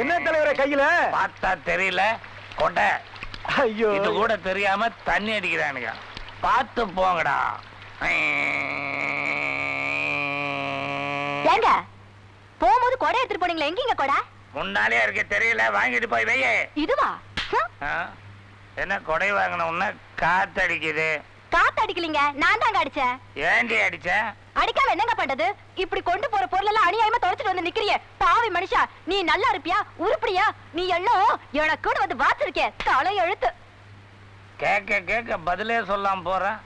என்ன தலைவர கையில? பார்த்தா தெரியல. கொடை. ஐயோ. இது கூட தெரியாம தண்ணி அடிக்கிறானுங்க. பார்த்து போங்கடா. ஏங்க போகும்போது கொடை எடுத்துட்டு போனீங்களா? எங்கீங்க கொடை? முன்னாலே இருக்க தெரியல. வாங்கிட்டு போய் வையே. இதுவா? என்ன கொடை வாங்கினோம்னா காத்தடிக்குது. காத்து அடிக்கலீங்க. நான் தாங்க அடிச்சேன். ஏண்டி அடிச்ச? அடிக்காம என்னங்க பண்றது? இப்படி கொண்டு போற பொருள் எல்லாம் அநியாயமா தொலைச்சிட்டு வந்து நிக்கிறியே. பாவி மனுஷா நீ நல்லா இருப்பியா? உருப்படியா? நீ எல்லாம் எனக்கு கூட வந்து வாச்சிருக்கே தலை எழுத்து. கேட்க கேட்க பதிலே சொல்லாம போறேன்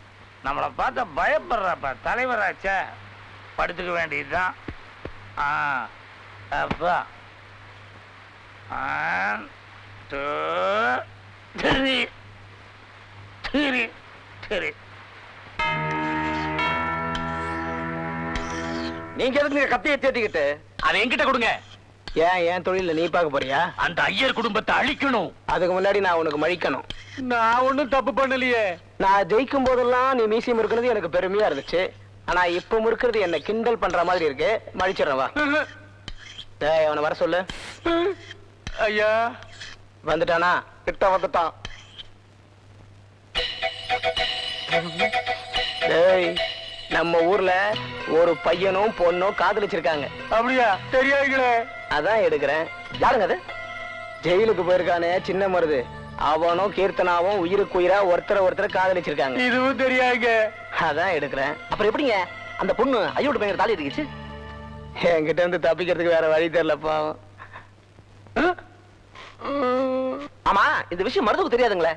நம்மளை பார்த்தா பயப்படுறப்ப தலைவராச்சே. படுத்துக்க வேண்டியதுதான். ஆ அப்பா. One, two, three. Three, three. நீங்க எதுக்கு கத்தியை தேத்திக்கிட்டு? அதை என்கிட்ட கொடுங்க. ஏன் ஏன் தொழில நீ பார்க்க போறியா? அந்த ஐயர் குடும்பத்தை அழிக்கணும். அதுக்கு முன்னாடி நான் உனக்கு மழிக்கணும் நான் ஒண்ணும் தப்பு பண்ணலையே. நான் ஜெயிக்கும் போதெல்லாம் நீ மீசியம் இருக்கிறது எனக்கு பெருமையா இருந்துச்சு. ஆனா இப்ப இருக்கிறது என்ன கிண்டல் பண்ற மாதிரி இருக்கு. மழிச்சிடுறேன் வா. டேய் அவனை வர சொல்லு. ஐயா. வந்துட்டானா? கிட்ட வந்துட்டான். டேய் நம்ம ஊர்ல ஒரு பையனும் பொண்ணும் காதலிச்சிருக்காங்க. அப்படியா? தெரியாதுங்களே. அதான் எடுக்கிறேன். யாருங்க அது? ஜெயிலுக்கு போயிருக்கானே சின்ன மருது. அவனும் கீர்த்தனாவும் உயிருக்கு உயிரா ஒருத்தர ஒருத்தர் காதலிச்சிருக்காங்க. இதுவும் தெரியாதுங்க. அதான் எடுக்கிறேன். அப்புறம் எப்படிங்க? அந்த பொண்ணு ஐயோட பையன் தாலி இருந்துச்சு என்கிட்ட இருந்து தப்பிக்கிறதுக்கு வேற வழி தெரியல பாவம். ஆமா இந்த விஷயம் மருதுக்கு தெரியாதுங்களே.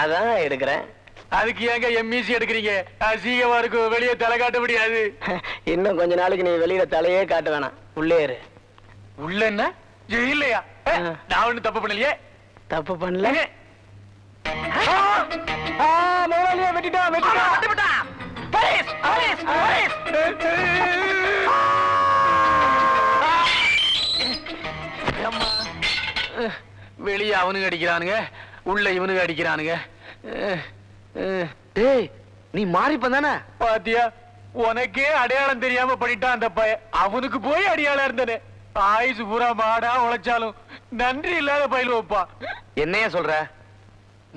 அதான் எடுக்கிறேன். அதுக்கு ஏங்க எம்இசி எடுக்கிறீங்க? அசிங்கமா இருக்கும். வெளியே தலை காட்ட முடியாது. இன்னும் கொஞ்ச நாளைக்கு நீ வெளியில தலையே காட்ட வேணாம். உள்ளே இரு உள்ள என்ன? இல்லையா? நான் ஒண்ணும் தப்பு பண்ணலையே. தப்பு பண்ணல? முதலாளியா வெட்டிட்டான் வெட்டிட்டான் போலீஸ், போலீஸ், போலீஸ். அம்மா. வெளியே அவனுங்க அடிக்கிறானுங்க. உள்ள இவனுங்க அடிக்கிறானுங்க. டேய் நீ மாறிப்ப தானே? பாத்தியா உனக்கே அடையாளம் தெரியாம பண்ணிட்டான் அந்த பையன். அவனுக்கு போய் அடையாளம் இருந்தனே. ஆயுசு பூரா மாடா உழைச்சாலும் நன்றி இல்லாத பயில வைப்பான் என்னைய சொல்ற?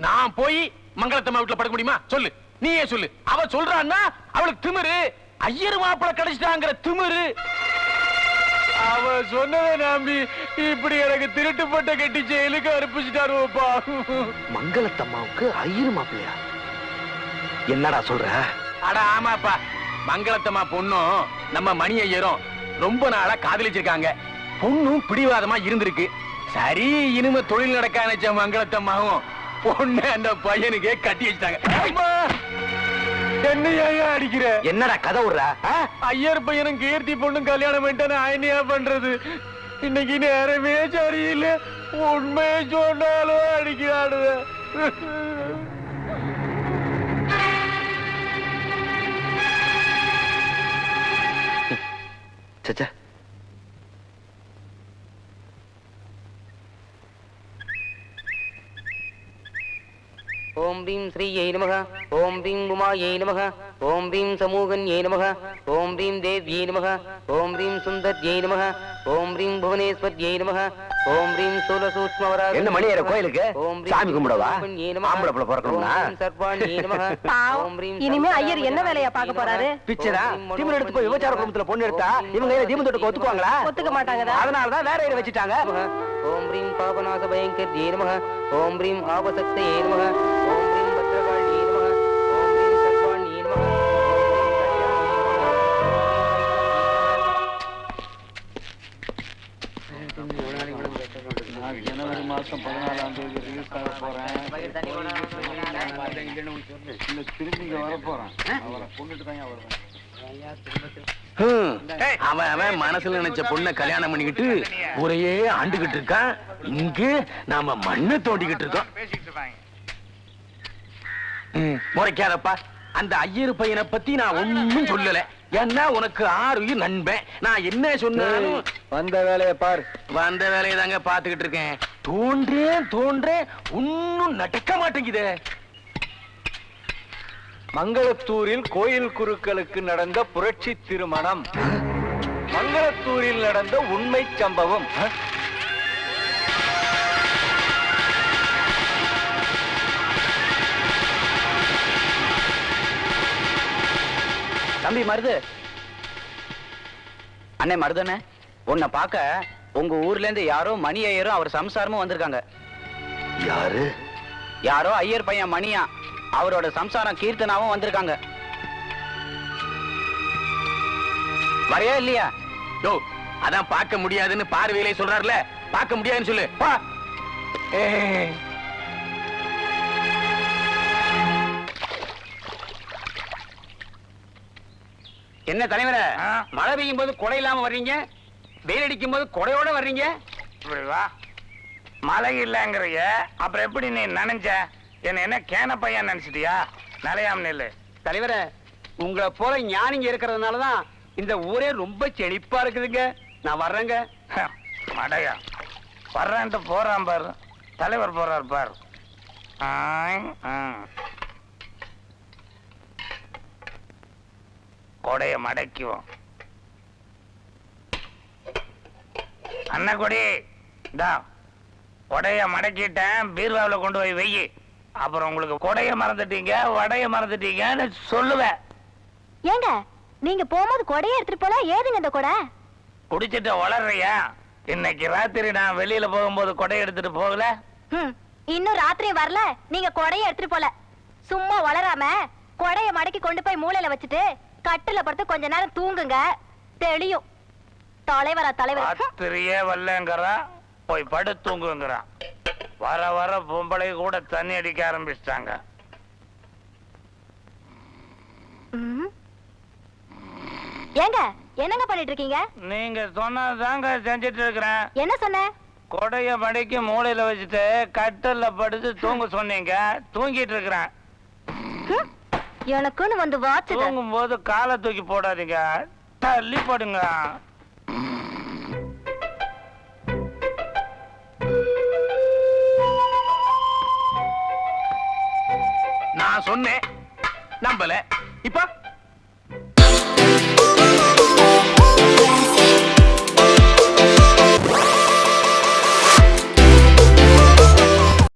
நான் போய் மங்களத்தம்மா வீட்டுல படுக்க முடியுமா? சொல்லு. நீயே சொல்லு. அவ சொல்றான்னா அவளுக்கு திமிரு. ஐயர் மாப்பிள கிடைச்சிட்டாங்கிற திமிரு. அவ சொன்னதை நம்பி இப்படி எனக்கு திருட்டு பட்ட கட்டி ஜெயிலுக்கு அனுப்பிச்சிட்டாரு வைப்பா மங்களத்தம்மாவுக்கு ஐயரு மாப்பிள்ளையா? என்னடா சொல்ற? அட ஆமாப்பா. மங்களத்தம்மா பொண்ணும் நம்ம மணி ஐயரும் ரொம்ப நாளா காதலிச்சிருக்காங்க. பொண்ணும் பிடிவாதமா இருந்திருக்கு. சரி இனிமே தொழில் நடக்க நினைச்ச மங்களத்தம்மாவும் பொண்ணு அந்த பையனுக்கே கட்டி வச்சிட்டாங்க! என்னையா அடிக்கிற? என்னடா கதை விடுற? ஐயர் பையனும் கீர்த்தி பொண்ணும் கல்யாணம் பண்ணிட்டு நான் என்னையா பண்றது. இன்னைக்கு நேரமே சரியில்லை. உண்மையை சொன்னாலும் அடிக்கிறாடுவ சச்சா. ஓம் ரீம் ஸ்ரீயை நமக. ஓம் ரீம் உமாயை நமக. ஓம் ரீம் சமூகன்யை நமக. ஓம் ரீம் தேவ்யை நமக. ஓம் ரீம் சுந்தர்யை நமக. ஓம் ரீம் புவனேஸ்வர்யை நமக. ஓம் ரீம் சூலசூக்ஷ்மவரா என்ன மணி ஏற கோயிலுக்கு சாமி கும்பிடவா? ஆம்பளை பிள்ளை பிறக்கணும்னா? சர்வாணியை நமக. பாவம். இனிமே ஐயர் என்ன வேலையா பார்க்க போறாரு? பிச்சரா திமிர் எடுத்து போய் விபச்சார குடும்பத்துல பொண்ணு எடுத்தா இவங்க ஏன் தீபம் தொட்டுக்கு ஒத்துக்குவாங்களா? ஒத்துக்க மாட்டாங்கதா? அதனாலதான் வேற இதை வச்சுட்டாங்க. ஓம் ரீம் பாபநாச பயங்கர்யை நமக. ஓம் ரீம் நமக. ஓம் ஜனவரி மாசம் பதினாலாம் தேதி ரிலீஸ் ஆக போறேன். திரும்பி இங்க வர போறேன். அவரை தான் வருவேன். ஹம். அவன் அவன் மனசுல நினைச்ச பொண்ணை கல்யாணம் பண்ணிக்கிட்டு ஒரே ஆண்டுகிட்டு இருக்கான். இங்க நாம மண்ணை தோண்டிக்கிட்டு இருக்கோம். முறைக்காதப்பா. அந்த ஐயரு பையனை பத்தி நான் ஒண்ணும் சொல்லல. ஏன்னா உனக்கு ஆறு நண்பன் நான் என்ன சொன்னாலும் வந்த வேலையை பார். வந்த வேலையை தாங்க பாத்துக்கிட்டு இருக்கேன். தோன்றேன் தோன்றேன் ஒன்னும் நடக்க மாட்டேங்குதே. மங்களத்தூரில் கோயில் குருக்களுக்கு நடந்த புரட்சி திருமணம். மங்களத்தூரில் நடந்த உண்மை சம்பவம். தம்பி மருது. அண்ணே மருதண்ணே உன்னை பார்க்க உங்க ஊர்ல இருந்து யாரோ மணி ஐயரும் அவர் சம்சாரமும் வந்திருக்காங்க. யாரு? யாரோ ஐயர் பையன் மணியா அவரோட சம்சாரம் கீர்த்தனாவும் வந்திருக்காங்க. வரையா இல்லையா? யோ அதான் பார்க்க முடியாதுன்னு பார்வையிலே சொல்றாருல. பார்க்க முடியாதுன்னு சொல்லு. என்ன தலைவரே? மழை பெய்யும் போது கொடை இல்லாம வர்றீங்க? வெயில் அடிக்கும் போது கொடையோட வர்றீங்க? மழை இல்லைங்கிறிய. அப்புறம் எப்படி நீ நினைச்ச என்ன என்ன கேன பையன் நினைச்சிட்டியா? நிலையாம நில்லு. தலைவரே உங்களை போல ஞானிங்க இருக்கிறதுனால தான் இந்த ஊரே ரொம்ப செழிப்பா இருக்குதுங்க. நான் வர்றேங்க. மடையா. வர்றேன்ட்டு போறான் பாரு. தலைவர் போறார் பாரு. ஆ. கொடைய மடக்குவோம். அண்ணக்குடி இந்தா கொடைய மடக்கிட்டேன் பீர்வாவுல கொண்டு போய் வெயி அப்புறம் உங்களுக்கு கொடைய மறந்துட்டீங்க வடைய மறந்துட்டீங்கன்னு சொல்லுவேன். ஏங்க நீங்க போகும்போது கொடையை எடுத்துட்டு போல ஏதுங்க இந்த கொடை? குடிச்சிட்டு வளர்றியா? இன்னைக்கு ராத்திரி நான் வெளியில போகும்போது கொடை எடுத்துட்டு போகல? ஹம், இன்னும் ராத்திரி வரல நீங்க கொடைய எடுத்துட்டு போல. சும்மா வளராம கொடைய மடக்கி கொண்டு போய் மூலையில வச்சுட்டு கட்டுல படுத்து கொஞ்ச நேரம் தூங்குங்க. தெளியும். தலைவரா தலைவர். ராத்திரியே வரலங்கிறா. போய் படு தூங்குங்கிறான் வர வர பொம்பளை கூட தண்ணி அடிக்க ஆரம்பிச்சிட்டாங்க. ஏங்க என்னங்க பண்ணிட்டு இருக்கீங்க நீங்க சொன்னதாங்க செஞ்சுட்டு இருக்கிறேன் என்ன சொன்ன? கொடைய மடிக்கு மூளையில வச்சுட்டு கட்டல்ல படுத்து தூங்க சொன்னீங்க. தூங்கிட்டு இருக்கிறேன் எனக்குன்னு வந்து வாச்சுது தூங்கும் போது காலை தூக்கி போடாதீங்க. தள்ளி போடுங்க. நான் சொன்னேன். நம்பல. இப்ப?